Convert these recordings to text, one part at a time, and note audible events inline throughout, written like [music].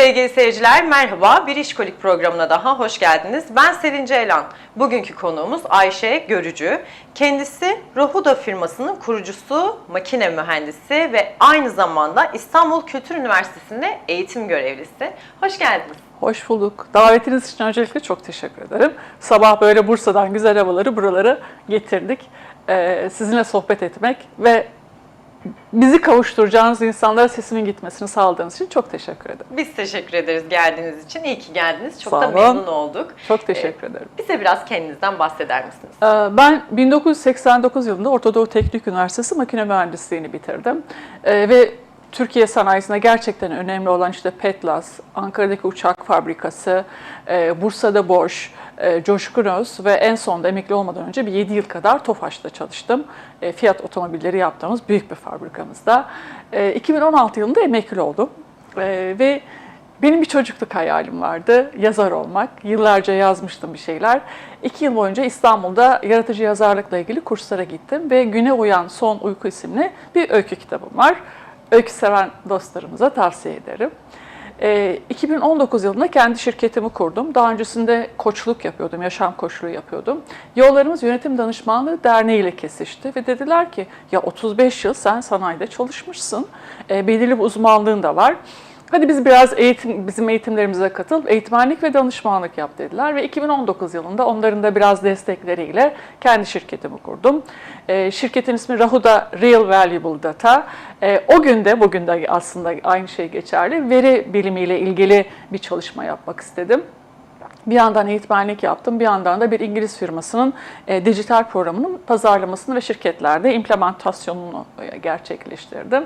Sevgili seyirciler merhaba. Bir İşkolik programına daha hoş geldiniz. Ben Selin Ceylan. Bugünkü konuğumuz Ayşe Görücü. Kendisi Rohuda firmasının kurucusu, makine mühendisi ve aynı zamanda İstanbul Kültür Üniversitesi'nde eğitim görevlisi. Hoş geldiniz. Hoş bulduk. Davetiniz için öncelikle çok teşekkür ederim. Sabah böyle Bursa'dan güzel havaları buralara getirdik. Ee, sizinle sohbet etmek ve bizi kavuşturacağınız insanlara sesimin gitmesini sağladığınız için çok teşekkür ederim. Biz teşekkür ederiz geldiğiniz için. İyi ki geldiniz. Çok Sağ da olun. memnun olduk. Çok teşekkür ederim. Bize biraz kendinizden bahseder misiniz? Ee, Ben 1989 yılında Orta Doğu Teknik Üniversitesi makine mühendisliğini bitirdim. Ee, Ve Türkiye sanayisinde gerçekten önemli olan işte Petlas, Ankara'daki uçak fabrikası, e, Bursa'da Bosch, e, Coşkun Öz ve en sonunda emekli olmadan önce bir 7 yıl kadar Tofaş'ta çalıştım. E, Fiat otomobilleri yaptığımız büyük bir fabrikamızda. E, 2016 yılında emekli oldum. E, Ve benim bir çocukluk hayalim vardı, yazar olmak. Yıllarca yazmıştım bir şeyler. İki yıl boyunca İstanbul'da yaratıcı yazarlıkla ilgili kurslara gittim ve Güne Uyan Son Uyku isimli bir öykü kitabım var. Öykü seven dostlarımıza tavsiye ederim. Ee, 2019 yılında kendi şirketimi kurdum. Daha öncesinde koçluk yapıyordum, yaşam koçluğu yapıyordum. Yollarımız Yönetim Danışmanlığı Derneği ile kesişti ve dediler ki ya 35 yıl sen sanayide çalışmışsın, e, belirli bir uzmanlığın da var. Hadi biz biraz eğitim, bizim eğitimlerimize katıl, eğitmenlik ve danışmanlık yap dediler. Ve 2019 yılında onların da biraz destekleriyle kendi şirketimi kurdum. Ee, şirketin ismi Rahuda Real Valuable Data. Ee, o günde, bugün de aslında aynı şey geçerli, veri bilimiyle ilgili bir çalışma yapmak istedim. Bir yandan eğitmenlik yaptım, bir yandan da bir İngiliz firmasının e, dijital programının pazarlamasını ve şirketlerde implementasyonunu e, gerçekleştirdim.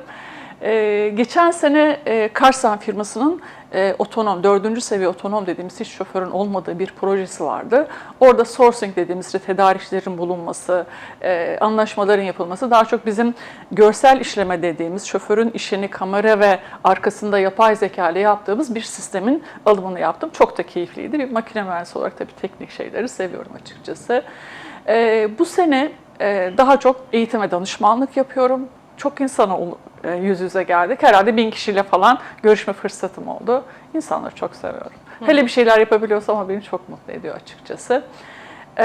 E, geçen sene e, Karsan firmasının e, otonom, dördüncü seviye otonom dediğimiz hiç şoförün olmadığı bir projesi vardı. Orada sourcing dediğimiz işte tedarikçilerin bulunması, e, anlaşmaların yapılması daha çok bizim görsel işleme dediğimiz şoförün işini kamera ve arkasında yapay zeka ile yaptığımız bir sistemin alımını yaptım. Çok da keyifliydi. Bir makine mühendisi olarak tabii teknik şeyleri seviyorum açıkçası. E, bu sene e, daha çok eğitim ve danışmanlık yapıyorum. Çok insana e, yüz yüze geldik. Herhalde bin kişiyle falan görüşme fırsatım oldu. İnsanları çok seviyorum. Hele bir şeyler yapabiliyorsam ama beni çok mutlu ediyor açıkçası. E,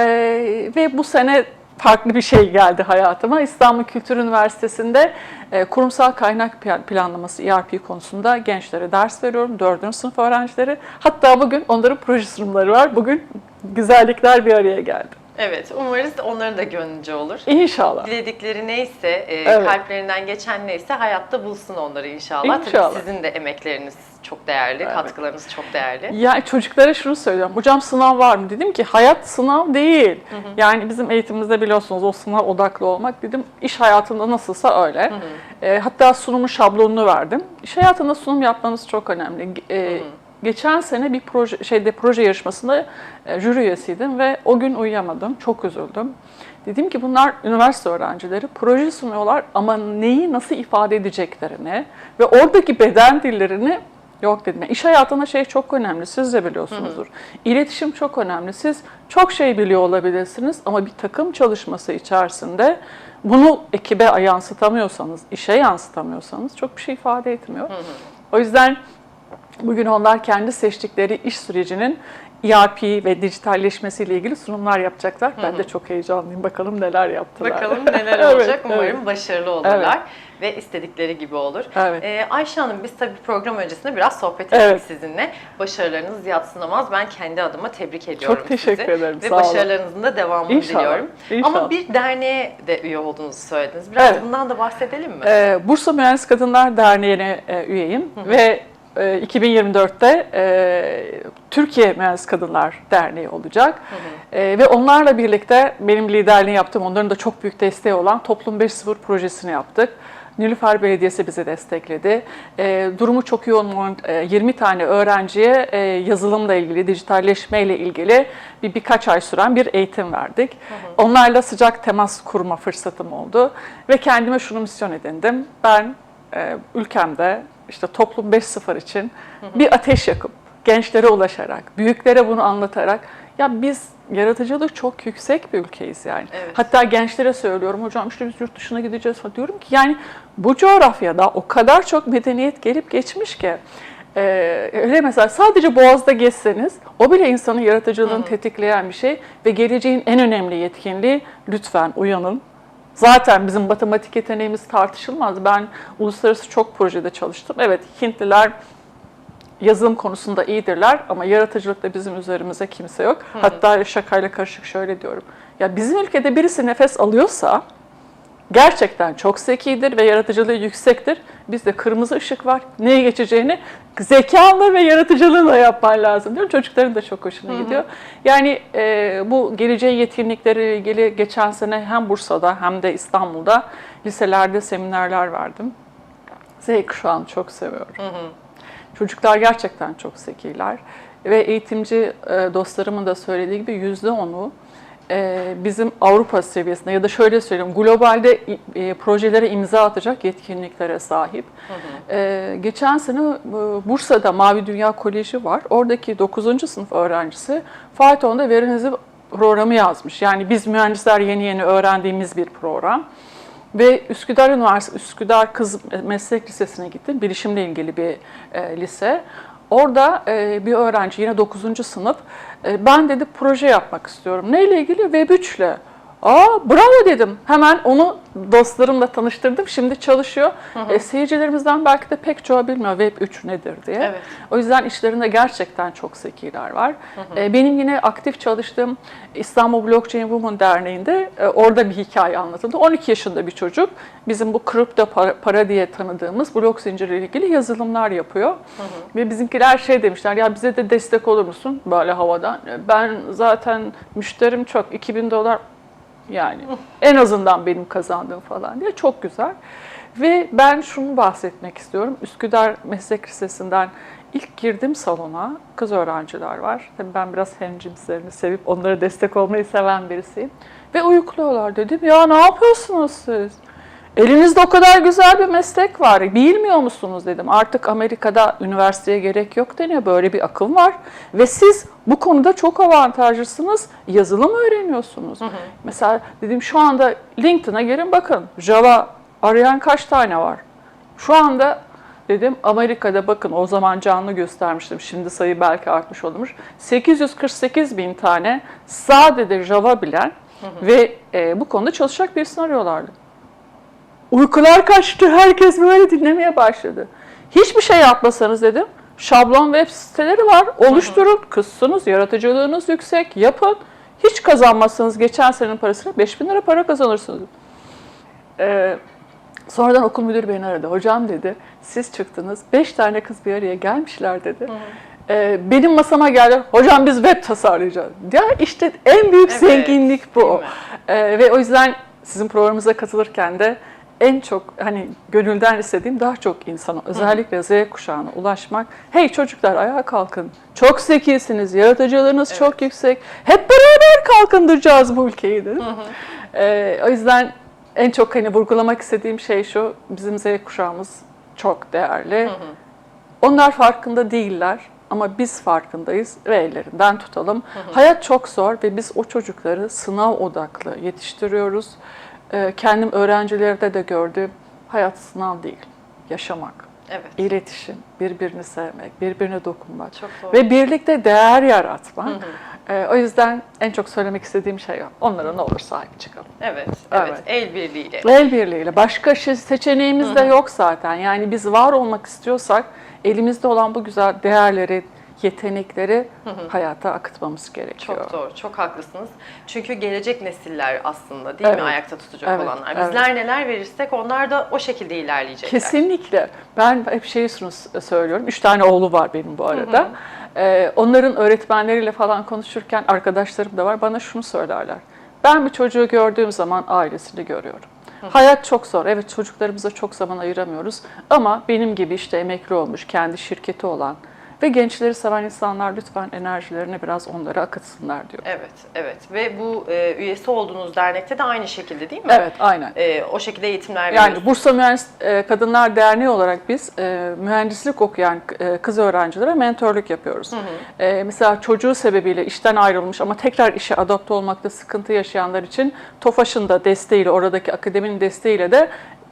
ve bu sene farklı bir şey geldi hayatıma. İstanbul Kültür Üniversitesi'nde e, kurumsal kaynak pla- planlaması ERP konusunda gençlere ders veriyorum. Dördüncü sınıf öğrencileri. Hatta bugün onların proje sunumları var. Bugün güzellikler bir araya geldi. Evet, umarız onların da gönlünce olur. İnşallah. Diledikleri neyse, e, Evet. kalplerinden geçen neyse hayatta bulsun onları inşallah. İnşallah. Tabii sizin de emekleriniz çok değerli, Evet. katkılarınız çok değerli. Ya çocuklara şunu söylüyorum. Hocam sınav var mı? Dedim ki hayat sınav değil. Yani bizim eğitimimizde biliyorsunuz o sınav odaklı olmak dedim. İş hayatında nasılsa öyle. E, hatta sunumun şablonunu verdim. İş hayatında sunum yapmanız çok önemli. E, Geçen sene bir proje şeyde proje yarışmasında e, jüri üyesiydim ve o gün uyuyamadım. Çok üzüldüm. Dedim ki bunlar üniversite öğrencileri proje sunuyorlar ama neyi nasıl ifade edeceklerini ve oradaki beden dillerini Yok dedim. Yani iş hayatında şey çok önemli. Siz de biliyorsunuzdur. İletişim çok önemli. Siz çok şey biliyor olabilirsiniz ama bir takım çalışması içerisinde bunu ekibe yansıtamıyorsanız, işe yansıtamıyorsanız çok bir şey ifade etmiyor. O yüzden bugün onlar kendi seçtikleri iş sürecinin ERP ve dijitalleşmesiyle ilgili sunumlar yapacaklar. Ben de çok heyecanlıyım. Bakalım neler yaptılar. Bakalım [laughs] neler Evet, olacak. Umarım evet. başarılı olurlar ve istedikleri gibi olur. Evet. Ee, Ayşe Hanım biz tabii program öncesinde biraz sohbet ettik Evet. sizinle. Başarılarınız yatsınamaz. Ben kendi adıma tebrik ediyorum Çok teşekkür sizi. ederim, Ve sağ olun. başarılarınızın da devamını İnşallah, diliyorum. inşallah. Ama bir derneğe de üye olduğunuzu söylediniz. Biraz Evet. bundan da bahsedelim mi? Ee, Bursa Mühendis Kadınlar Derneği'ne e, üyeyim ve e, 2024'te e, Türkiye Mühendis Kadınlar Derneği olacak. E, ve onlarla birlikte benim liderliğini yaptığım, onların da çok büyük desteği olan Toplum 5.0 projesini yaptık. Nilüfer Belediyesi bizi destekledi. E, durumu çok iyi olan e, 20 tane öğrenciye e, yazılımla ilgili, dijitalleşmeyle ilgili bir birkaç ay süren bir eğitim verdik. Onlarla sıcak temas kurma fırsatım oldu ve kendime şunu misyon edindim. Ben e, ülkemde işte toplum 5.0 için bir ateş yakıp gençlere ulaşarak, büyüklere bunu anlatarak ya biz yaratıcılık çok yüksek bir ülkeyiz yani. Evet. Hatta gençlere söylüyorum hocam işte biz yurt dışına gideceğiz falan diyorum ki yani bu coğrafyada o kadar çok medeniyet gelip geçmiş ki Ee, öyle mesela sadece Boğaz'da gezseniz o bile insanın yaratıcılığını tetikleyen bir şey ve geleceğin en önemli yetkinliği lütfen uyanın. Zaten bizim matematik yeteneğimiz tartışılmaz. Ben uluslararası çok projede çalıştım. Evet Hintliler yazılım konusunda iyidirler ama yaratıcılıkta bizim üzerimize kimse yok. Hatta şakayla karışık şöyle diyorum. Ya bizim ülkede birisi nefes alıyorsa gerçekten çok zekidir ve yaratıcılığı yüksektir. Bizde kırmızı ışık var. Neye geçeceğini zekanla ve yaratıcılığıyla yapman lazım diyorum. Çocukların da çok hoşuna gidiyor. Yani e, bu geleceğin yetkinlikleriyle ilgili geçen sene hem Bursa'da hem de İstanbul'da liselerde seminerler verdim. Z kuşağını çok seviyorum. Çocuklar gerçekten çok zekiler ve eğitimci e, dostlarımın da söylediği gibi yüzde onu bizim Avrupa seviyesinde ya da şöyle söyleyeyim globalde e, projelere imza atacak yetkinliklere sahip. E, geçen sene e, Bursa'da Mavi Dünya Koleji var. Oradaki 9. sınıf öğrencisi faytonda verin hızı programı yazmış. Yani biz mühendisler yeni yeni öğrendiğimiz bir program. Ve Üsküdar Üniversitesi, Üsküdar Kız Meslek Lisesi'ne gittim. Bilişimle ilgili bir e, lise. Orada e, bir öğrenci yine 9. sınıf. e, ben dedi proje yapmak istiyorum. Neyle ilgili? Web 3 ile. Aa bravo dedim. Hemen onu dostlarımla tanıştırdım. Şimdi çalışıyor. E, seyircilerimizden belki de pek çoğu bilmiyor Web 3 nedir diye. Evet. O yüzden işlerinde gerçekten çok zekiler var. E, benim yine aktif çalıştığım İstanbul Blockchain Women Derneği'nde e, orada bir hikaye anlatıldı. 12 yaşında bir çocuk bizim bu kripto para, para diye tanıdığımız blok zinciriyle ilgili yazılımlar yapıyor. Ve bizimkiler şey demişler ya bize de destek olur musun böyle havadan? E, Ben zaten müşterim çok 2000 dolar yani en azından benim kazandığım falan diye çok güzel. Ve ben şunu bahsetmek istiyorum. Üsküdar Meslek Lisesi'nden ilk girdim salona. Kız öğrenciler var. Tabii ben biraz hemcinslerini sevip onlara destek olmayı seven birisiyim. Ve uyukluyorlar dedim. Ya ne yapıyorsunuz siz? Elinizde o kadar güzel bir meslek var. Bilmiyor musunuz dedim. Artık Amerika'da üniversiteye gerek yok deniyor. Böyle bir akım var. Ve siz bu konuda çok avantajlısınız. Yazılım öğreniyorsunuz. Mesela dedim şu anda LinkedIn'a girin bakın. Java arayan kaç tane var? Şu anda dedim Amerika'da bakın o zaman canlı göstermiştim. Şimdi sayı belki artmış olmuş. 848 bin tane sadece Java bilen ve e, bu konuda çalışacak birisini arıyorlardı. Uykular kaçtı. Herkes böyle dinlemeye başladı. Hiçbir şey yapmasanız dedim. Şablon web siteleri var. Oluşturun. Kızsınız. Yaratıcılığınız yüksek. Yapın. Hiç kazanmazsanız geçen senenin parasıyla 5000 lira para kazanırsınız. Ee, sonradan okul müdürü beni aradı. Hocam dedi siz çıktınız. 5 tane kız bir araya gelmişler dedi. Ee, benim masama geldi. Hocam biz web tasarlayacağız. Ya işte en büyük Evet, zenginlik bu. Ee, ve o yüzden sizin programımıza katılırken de en çok hani gönülden istediğim daha çok insana özellikle Z kuşağına ulaşmak. Hey çocuklar ayağa kalkın. Çok zekisiniz, yaratıcılığınız çok yüksek. Hep beraber kalkındıracağız bu ülkeyi dedim. Ee, o yüzden en çok hani vurgulamak istediğim şey şu. Bizim Z kuşağımız çok değerli. Onlar farkında değiller ama biz farkındayız ve ellerinden tutalım. Hayat çok zor ve biz o çocukları sınav odaklı yetiştiriyoruz. Ee, kendim öğrencilerde de gördüm. Hayat sınav değil, yaşamak, Evet. iletişim, birbirini sevmek, birbirine dokunmak Çok doğru. ve birlikte değer yaratmak. Ee, o yüzden en çok söylemek istediğim şey o. Onlara ne olur sahip çıkalım. Evet, evet. Evet. El birliğiyle. El birliğiyle. Başka şey, seçeneğimiz de yok zaten. Yani biz var olmak istiyorsak elimizde olan bu güzel değerleri, yetenekleri hayata akıtmamız gerekiyor. Çok doğru, çok haklısınız. Çünkü gelecek nesiller aslında değil mi Evet. ayakta tutacak Evet, olanlar. evet. Bizler neler verirsek onlar da o şekilde ilerleyecekler. Kesinlikle. Ben hep şeyi söylüyorum. Üç tane oğlu var benim bu arada. Ee, onların öğretmenleriyle falan konuşurken arkadaşlarım da var. Bana şunu söylerler. Ben bir çocuğu gördüğüm zaman ailesini görüyorum. Hayat çok zor. Evet çocuklarımıza çok zaman ayıramıyoruz. Ama benim gibi işte emekli olmuş, kendi şirketi olan ve gençleri seven insanlar lütfen enerjilerini biraz onlara akıtsınlar diyor. Evet, evet. Ve bu e, üyesi olduğunuz dernekte de aynı şekilde değil mi? Evet, aynen. E, o şekilde eğitimler Yani veriyorsunuz. Bursa Mühendis e, Kadınlar Derneği olarak biz e, mühendislik okuyan e, kız öğrencilere mentorluk yapıyoruz. E, mesela çocuğu sebebiyle işten ayrılmış ama tekrar işe adapte olmakta sıkıntı yaşayanlar için TOFAŞ'ın da desteğiyle, oradaki akademinin desteğiyle de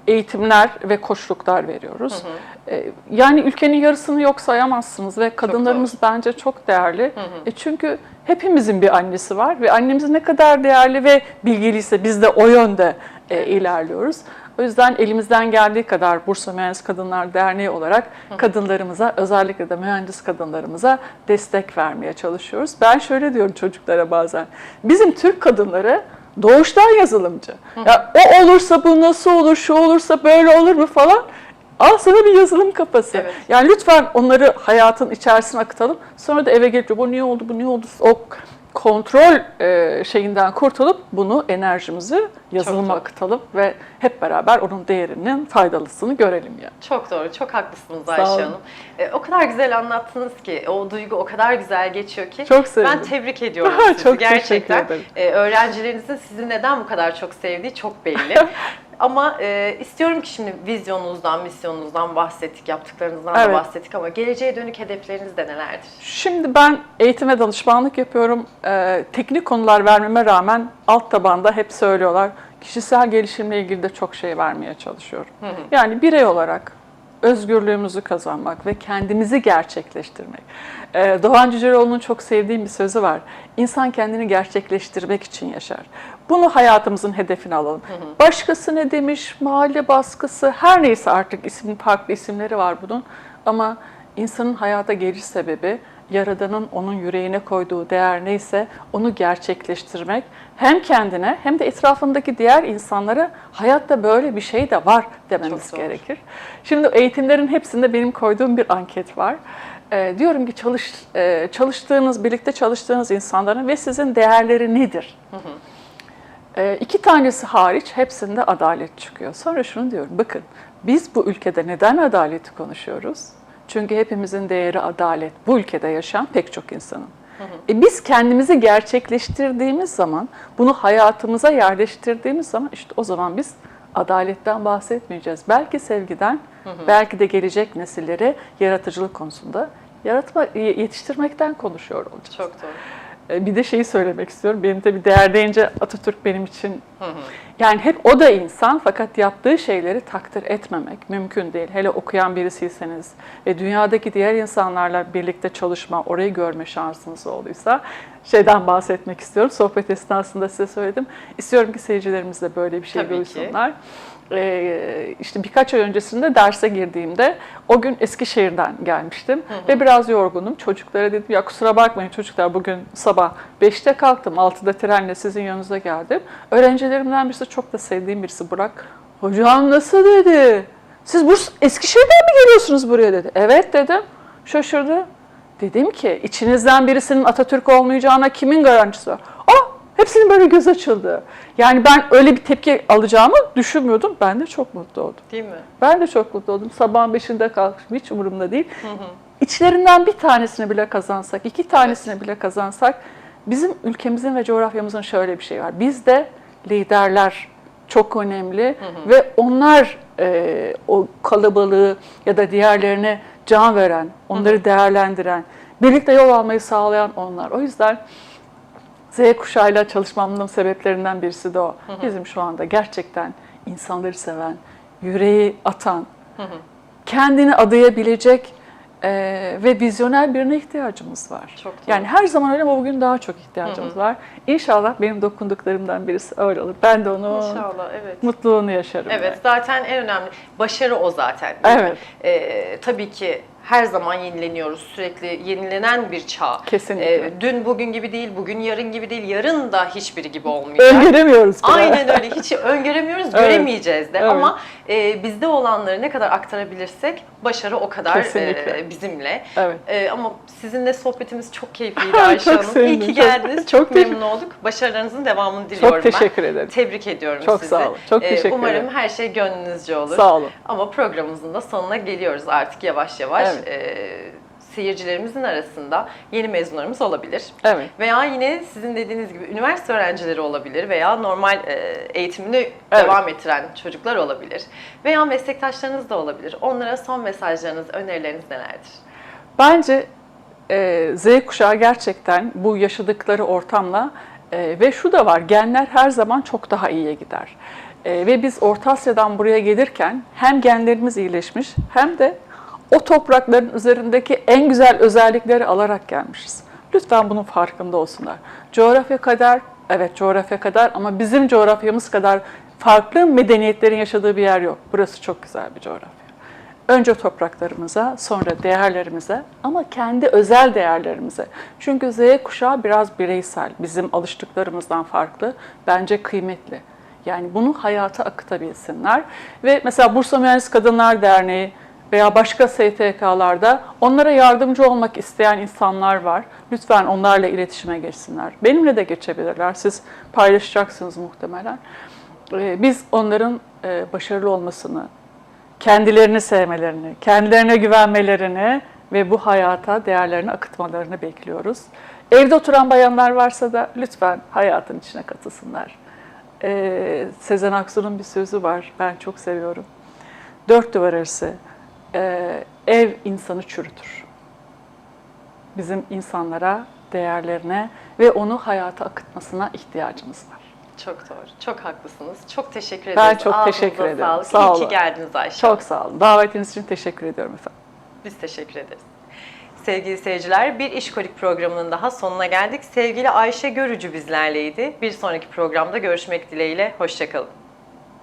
eğitimler ve koçluklar veriyoruz. E, Yani ülkenin yarısını yok sayamazsınız ve kadınlarımız bence çok değerli. E çünkü hepimizin bir annesi var ve annemiz ne kadar değerli ve bilgiliyse biz de o yönde e, ilerliyoruz. O yüzden elimizden geldiği kadar Bursa Mühendis Kadınlar Derneği olarak kadınlarımıza, özellikle de mühendis kadınlarımıza destek vermeye çalışıyoruz. Ben şöyle diyorum çocuklara bazen, bizim Türk kadınları doğuştan yazılımcı. Ya o olursa bu nasıl olur, şu olursa böyle olur mu falan. Al sana bir yazılım kafası. Evet. Yani lütfen onları hayatın içerisine akıtalım. Sonra da eve gelip bu niye oldu, bu niye oldu? O kontrol e, şeyinden kurtulup bunu enerjimizi yazılıma akıtalım ve hep beraber onun değerinin faydalısını görelim yani. Çok doğru, çok haklısınız Ayşe olun. Hanım. E, o kadar güzel anlattınız ki, o duygu o kadar güzel geçiyor ki. Çok sevindim. Ben tebrik [laughs] ediyorum sizi Çok teşekkür gerçekten. ederim. E, öğrencilerinizin sizi neden bu kadar çok sevdiği çok belli. [laughs] ama e, istiyorum ki şimdi vizyonunuzdan, misyonunuzdan bahsettik, yaptıklarınızdan da Evet. bahsettik ama geleceğe dönük hedefleriniz de nelerdir? Şimdi ben eğitim ve danışmanlık yapıyorum. Ee, teknik konular vermeme rağmen alt tabanda hep söylüyorlar. Kişisel gelişimle ilgili de çok şey vermeye çalışıyorum. Yani birey olarak özgürlüğümüzü kazanmak ve kendimizi gerçekleştirmek. Ee, Doğan Cüceloğlu'nun çok sevdiğim bir sözü var. İnsan kendini gerçekleştirmek için yaşar. Bunu hayatımızın hedefine alalım. Başkası ne demiş, mahalle baskısı, her neyse artık isim, farklı isimleri var bunun. Ama insanın hayata geliş sebebi Yaradan'ın onun yüreğine koyduğu değer neyse onu gerçekleştirmek hem kendine hem de etrafındaki diğer insanlara hayatta böyle bir şey de var dememiz gerekir. Şimdi eğitimlerin hepsinde benim koyduğum bir anket var. Ee, diyorum ki çalış, e, çalıştığınız, birlikte çalıştığınız insanların ve sizin değerleri nedir? Ee, iki tanesi hariç hepsinde adalet çıkıyor. Sonra şunu diyorum, bakın biz bu ülkede neden adaleti konuşuyoruz? Çünkü hepimizin değeri adalet. Bu ülkede yaşayan pek çok insanın. E biz kendimizi gerçekleştirdiğimiz zaman, bunu hayatımıza yerleştirdiğimiz zaman işte o zaman biz adaletten bahsetmeyeceğiz. Belki sevgiden, belki de gelecek nesillere yaratıcılık konusunda yaratma, yetiştirmekten konuşuyor olacağız. Çok doğru. E, Bir de şeyi söylemek istiyorum. Benim tabii değer deyince Atatürk benim için yani hep o da insan fakat yaptığı şeyleri takdir etmemek mümkün değil. Hele okuyan birisiyseniz ve dünyadaki diğer insanlarla birlikte çalışma, orayı görme şansınız olduysa şeyden bahsetmek istiyorum. Sohbet esnasında size söyledim. İstiyorum ki seyircilerimiz de böyle bir şey Tabii ki. Ee, işte birkaç ay öncesinde derse girdiğimde o gün Eskişehir'den gelmiştim ve biraz yorgunum. Çocuklara dedim ya kusura bakmayın çocuklar bugün sabah 5'te kalktım 6'da trenle sizin yanınıza geldim. Öğrencilerimden birisi çok da sevdiğim birisi Burak. Hocam nasıl dedi? Siz Bursa, Eskişehir'den mi geliyorsunuz buraya dedi. Evet dedim. Şaşırdı. Dedim ki içinizden birisinin Atatürk olmayacağına kimin garantisi var? Ah hepsinin böyle göz açıldı. Yani ben öyle bir tepki alacağımı düşünmüyordum. Ben de çok mutlu oldum. Değil mi? Ben de çok mutlu oldum. Sabahın beşinde kalkmışım. Hiç umurumda değil. İçlerinden bir tanesini bile kazansak, iki tanesini bile kazansak bizim ülkemizin ve coğrafyamızın şöyle bir şey var. Bizde liderler çok önemli ve onlar e, o kalabalığı ya da diğerlerine can veren, onları değerlendiren, birlikte yol almayı sağlayan onlar. O yüzden Z kuşağıyla çalışmamın sebeplerinden birisi de o. Bizim şu anda gerçekten insanları seven, yüreği atan, kendini adayabilecek e, ve vizyoner birine ihtiyacımız var. Çok doğru. Yani her zaman öyle ama bugün daha çok ihtiyacımız var. İnşallah benim dokunduklarımdan birisi öyle olur. Ben de onun İnşallah evet. mutluluğunu yaşarım. Evet yani. zaten en önemli başarı o zaten. Evet. Ee, tabii ki her zaman yenileniyoruz. Sürekli yenilenen bir çağ. Kesinlikle. Ee, dün bugün gibi değil, bugün yarın gibi değil, yarın da hiçbiri gibi olmayacak. Öngöremiyoruz bile. Aynen öyle. Hiç öngöremiyoruz, [laughs] Evet. göremeyeceğiz de. Evet. Ama e, bizde olanları ne kadar aktarabilirsek başarı o kadar Kesinlikle. e, bizimle. Evet. E, ama sizinle sohbetimiz çok keyifliydi [laughs] Çok Ayşe Hanım. İyi sevindim. ki Çok- geldiniz. çok Çok, memnun olduk. Başarılarınızın devamını diliyorum Çok teşekkür ben. ederim. Tebrik ediyorum Çok sizi. sağ olun. Çok E, teşekkür Umarım ederim. her şey gönlünüzce olur. Sağ olun. Ama programımızın da sonuna geliyoruz artık yavaş yavaş. Evet. E, seyircilerimizin arasında yeni mezunlarımız olabilir. Evet. Veya yine sizin dediğiniz gibi üniversite öğrencileri olabilir veya normal e, eğitimini devam ettiren çocuklar olabilir. Veya meslektaşlarınız da olabilir. Onlara son mesajlarınız, önerileriniz nelerdir? Bence e, Z kuşağı gerçekten bu yaşadıkları ortamla e, ve şu da var genler her zaman çok daha iyiye gider. E, ve biz Orta Asya'dan buraya gelirken hem genlerimiz iyileşmiş hem de o toprakların üzerindeki en güzel özellikleri alarak gelmişiz. Lütfen bunun farkında olsunlar. Coğrafya kadar, evet coğrafya kadar ama bizim coğrafyamız kadar farklı medeniyetlerin yaşadığı bir yer yok. Burası çok güzel bir coğrafya. Önce topraklarımıza, sonra değerlerimize ama kendi özel değerlerimize. Çünkü Z kuşağı biraz bireysel, bizim alıştıklarımızdan farklı, bence kıymetli. Yani bunu hayata akıtabilsinler. Ve mesela Bursa Mühendis Kadınlar Derneği veya başka STK'larda onlara yardımcı olmak isteyen insanlar var. Lütfen onlarla iletişime geçsinler. Benimle de geçebilirler. Siz paylaşacaksınız muhtemelen. Ee, Biz onların e, başarılı olmasını, kendilerini sevmelerini, kendilerine güvenmelerini ve bu hayata değerlerini akıtmalarını bekliyoruz. Evde oturan bayanlar varsa da lütfen hayatın içine katılsınlar. Ee, Sezen Aksu'nun bir sözü var, ben çok seviyorum. Dört duvar arası e, ev insanı çürütür. Bizim insanlara, değerlerine ve onu hayata akıtmasına ihtiyacımız var. Çok doğru. Çok haklısınız. Çok teşekkür Ben ederiz. çok Ağzınıza teşekkür ederim. Sağlık. Sağ İyi olun. ki geldiniz Ayşe. Çok sağ olun. Davetiniz için teşekkür ediyorum efendim. Biz teşekkür ederiz. Sevgili seyirciler, bir İşkolik programının daha sonuna geldik. Sevgili Ayşe Görücü bizlerleydi. Bir sonraki programda görüşmek dileğiyle. Hoşçakalın.